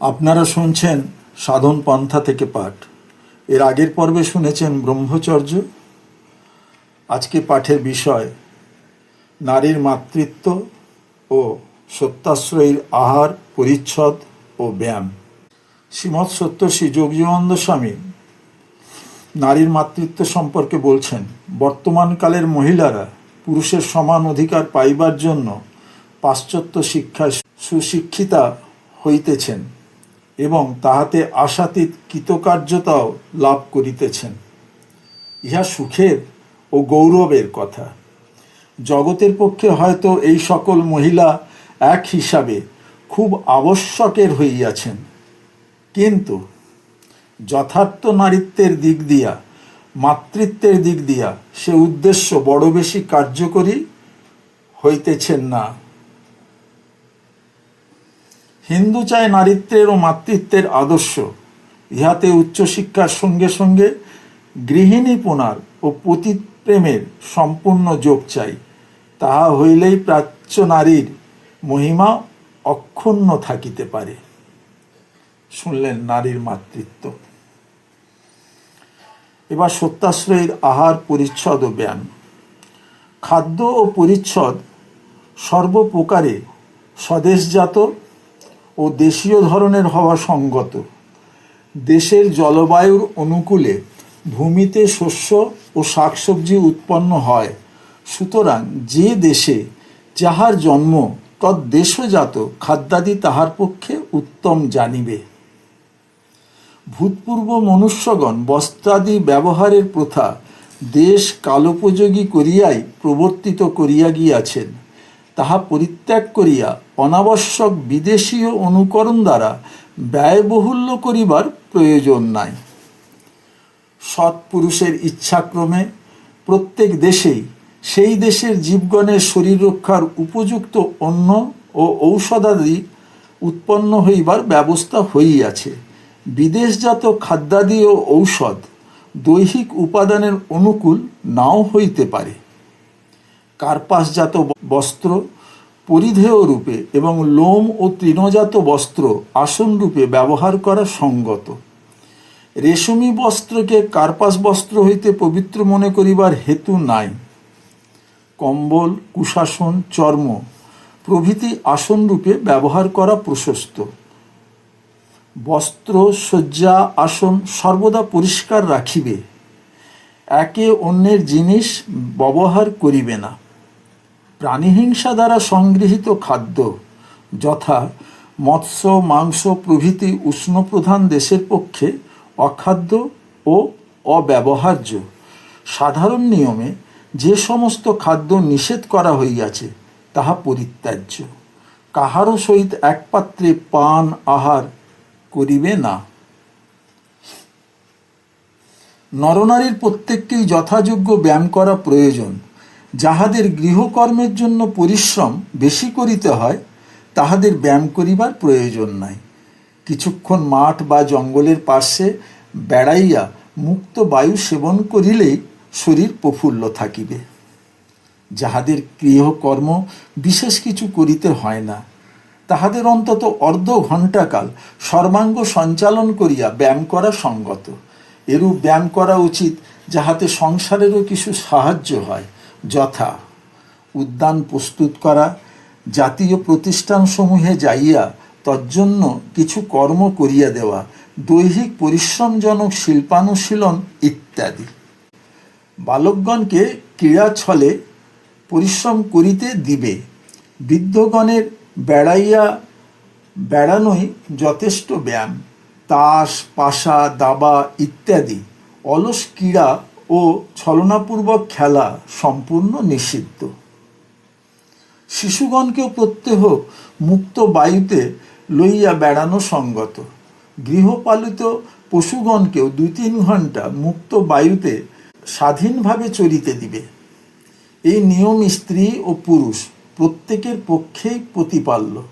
আপনারা শুনছেন সাধন পন্থা থেকে পাঠ। এর আগের পর্বে শুনেছেন ব্রহ্মচর্য। আজকে পাঠের বিষয়, নারীর মাতৃত্ব ও সত্যাশ্রয়ীর আহার, পরিচ্ছদ ও ব্যায়াম। শ্রীমৎ সত্যশ্রী যোগজীবন্দ স্বামী নারীর মাতৃত্ব সম্পর্কে বলছেন বর্তমানকালের মহিলারা পুরুষের সমান অধিকার পাইবার জন্য পাশ্চাত্য শিক্ষায় সুশিক্ষিতা হইতেছেন। এবং তাহাতে আশাতীত কৃতকার্যতাও লাভ করিতেছেন। ইহা সুখের ও গৌরবের কথা। জগতের পক্ষে হয়তো এই সকল মহিলা এক হিসাবে খুব আবশ্যকের হইয়াছেন। কিন্তু যথার্থ নারীত্বের দিক দিয়া, মাতৃত্বের দিক দিয়া সে উদ্দেশ্য বড় বেশি কার্যকরী হইতেছেন না। হিন্দু চায় নারীত্বের ও মাতৃত্বের আদর্শ। ইহাতে উচ্চশিক্ষার সঙ্গে সঙ্গে গৃহিণীপনার ও পতিত প্রেমের সম্পূর্ণ যোগ চাই। তাহা হইলেই প্রাচ্য নারীর মহিমা অক্ষুণ্ণ থাকিতে পারে। শুনলেন নারীর মাতৃত্ব। এবার সত্যাশ্রয়ের আহার, পরিচ্ছদ ও ব্যায়াম। খাদ্য ও পরিচ্ছদ সর্বপ্রকারে স্বদেশজাত ও দেশীয় ধরনের হওয়া সঙ্গত। দেশের জলবায়ুর অনুকূলে ভূমিতে শস্য ও শাকসবজি উৎপন্ন হয়। সুতরাং যে দেশে যাহার জন্ম তদ্দেশজাত খাদ্যাদি তাহার পক্ষে উত্তম জানিবে। ভূতপূর্ব মনুষ্যগণ বস্ত্রাদি ব্যবহারের প্রথা দেশ কালোপযোগী করিয়াই প্রবর্তিত করিয়া গিয়াছেন। তাহা পরিত্যাগ করিয়া অনাবশ্যক বিদেশীয় অনুকরণ দ্বারা ব্যয়বহুল্য করিবার প্রয়োজন নাই। সৎপুরুষের ইচ্ছাক্রমে প্রত্যেক দেশেই সেই দেশের জীবগণের শরীর রক্ষার উপযুক্ত অন্ন ও ঔষধাদি উৎপন্ন হইবার ব্যবস্থা হইয়াছে। বিদেশজাত খাদ্যাদি ও ঔষধ দৈহিক উপাদানের অনুকূল নাও হইতে পারে। কার্পাসজাত বস্ত্র পরিধেয় রূপে এবং লোম ও তৃণজাত বস্ত্র আসন রূপে ব্যবহার করা সঙ্গত। রেশমি বস্ত্রকে কার্পাস বস্ত্র হইতে পবিত্র মনে করিবার হেতু নাই। কম্বল, কুশাসন, চর্ম প্রভৃতি আসন রূপে ব্যবহার করা প্রশস্ত। বস্ত্র, শয্যা, আসন সর্বদা পরিষ্কার রাখিবে। একে অন্যের জিনিস ব্যবহার করিবে না। প্রাণীহিংসা দ্বারা সংগৃহীত খাদ্য যথা মৎস্য, মাংস প্রভৃতি উষ্ণপ্রধান দেশের পক্ষে অখাদ্য ও অব্যবহার্য। সাধারণ নিয়মে যে সমস্ত খাদ্য নিষেধ করা হইয়াছে, তাহা পরিত্যাজ্য। কাহারও সহিত এক পাত্রে পান আহার করিবে না। নরনারীর প্রত্যেককেই যথাযোগ্য ব্যায়াম করা প্রয়োজন। যাহাদের গৃহকর্মের জন্য পরিশ্রম বেশি করিতে হয়, তাহাদের ব্যায়াম করিবার প্রয়োজন নাই। কিছুক্ষণ মাঠ বা জঙ্গলের পার্শ্বে বেড়াইয়া মুক্ত বায়ু সেবন করিলেই শরীর প্রফুল্ল থাকিবে। যাহাদের গৃহকর্ম বিশেষ কিছু করিতে হয় না, তাহাদের অন্তত অর্ধ ঘণ্টাকাল সর্বাঙ্গ সঞ্চালন করিয়া ব্যায়াম করা সঙ্গত। এরূপ ব্যায়াম করা উচিত যাহাতে সংসারেরও কিছু সাহায্য হয়। যথা। উদ্যান প্রস্তুত করা, জাতীয় প্রতিষ্ঠানসমূহে যাইয়া তজ্জন্য কিছু কর্ম করিয়া দেওয়া, দৈহিক পরিশ্রমজনক শিল্পানুশীলন ইত্যাদি। বালকগণকে ক্রীড়া ছলে পরিশ্রম করিতে দিবে। বৃদ্ধগণের বেড়াইয়া বেড়ানোই যথেষ্ট ব্যায়াম। তাস, পাশা, দাবা ইত্যাদি অলস ক্রীড়া ও ছলনাপূর্বক খেলা সম্পূর্ণ নিষিদ্ধ। শিশুগণকেও প্রত্যহ মুক্ত বায়ুতে লইয়া বেড়ানো সঙ্গত। গৃহপালিত পশুগণকেও দুই তিন ঘণ্টা মুক্ত বায়ুতে স্বাধীনভাবে চরিতে দিবে। এই নিয়ম স্ত্রী ও পুরুষ প্রত্যেকের পক্ষেই প্রতিপাল্য।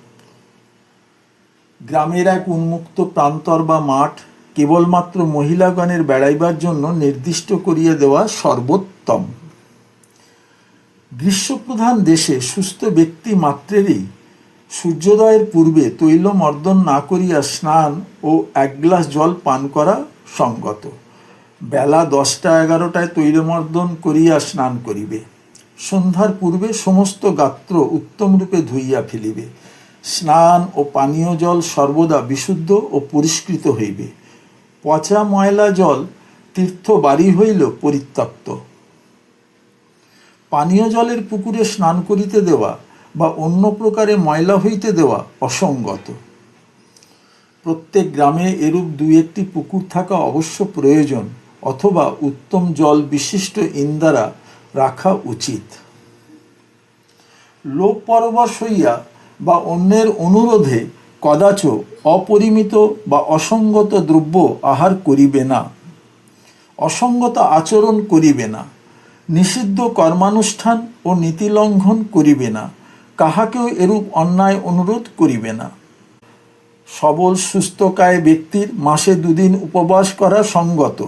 গ্রামের এক উন্মুক্ত প্রান্তর বা মাঠ কেবলমাত্র মহিলাগণের বেড়াইবার জন্য নির্দিষ্ট করিয়া দেওয়া সর্বোত্তম। গ্রীষ্মপ্রধান দেশে সুস্থ ব্যক্তি মাত্রেরই সূর্যোদয়ের পূর্বে তৈল মর্দন না করিয়া স্নান ও এক গ্লাস জল পান করা সঙ্গত। বেলা দশটা এগারোটায় তৈলমর্দন করিয়া স্নান করিবে। সন্ধ্যার পূর্বে সমস্ত গাত্র উত্তমরূপে ধুইয়া ফেলিবে। স্নান ও পানীয় জল সর্বদা বিশুদ্ধ ও পরিষ্কৃত হইবে। পচা ময়লা জল তীর্থ বাড়ি হইল পরিত্যক্ত। পানীয় জলের পুকুরে স্নান করিতে দেওয়া বা অন্য প্রকারে ময়লা হইতে দেওয়া অসঙ্গত। প্রত্যেক গ্রামে এরূপ দুই একটি পুকুর থাকা অবশ্য প্রয়োজন অথবা উত্তম জল বিশিষ্ট ইন্দারা রাখা উচিত। লোক পরবশ হইয়া বা অন্যের অনুরোধে কদাচ অপরিমিত বা অসঙ্গত দ্রব্য আহার করিবে না, অসঙ্গত আচরণ করিবে না, নিষিদ্ধ কর্মানুষ্ঠান ও নীতি লঙ্ঘন করিবে না, কাহাকেও এরূপ অন্যায় অনুরোধ করিবে না। সবল সুস্থকায় ব্যক্তির মাসে দুদিন উপবাস করা সঙ্গত।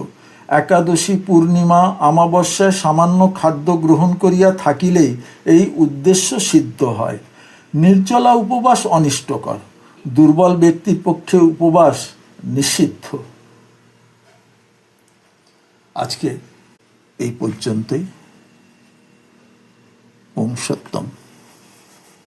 একাদশী পূর্ণিমা আমাবস্যায় সামান্য খাদ্য গ্রহণ করিয়া থাকিলেই এই উদ্দেশ্য সিদ্ধ হয়। নির্জলা উপবাস অনিষ্টকর। দুর্বল ব্যক্তির পক্ষে উপবাস নিষিদ্ধ। আজকে এই পর্যন্তই। ওম সত্যম।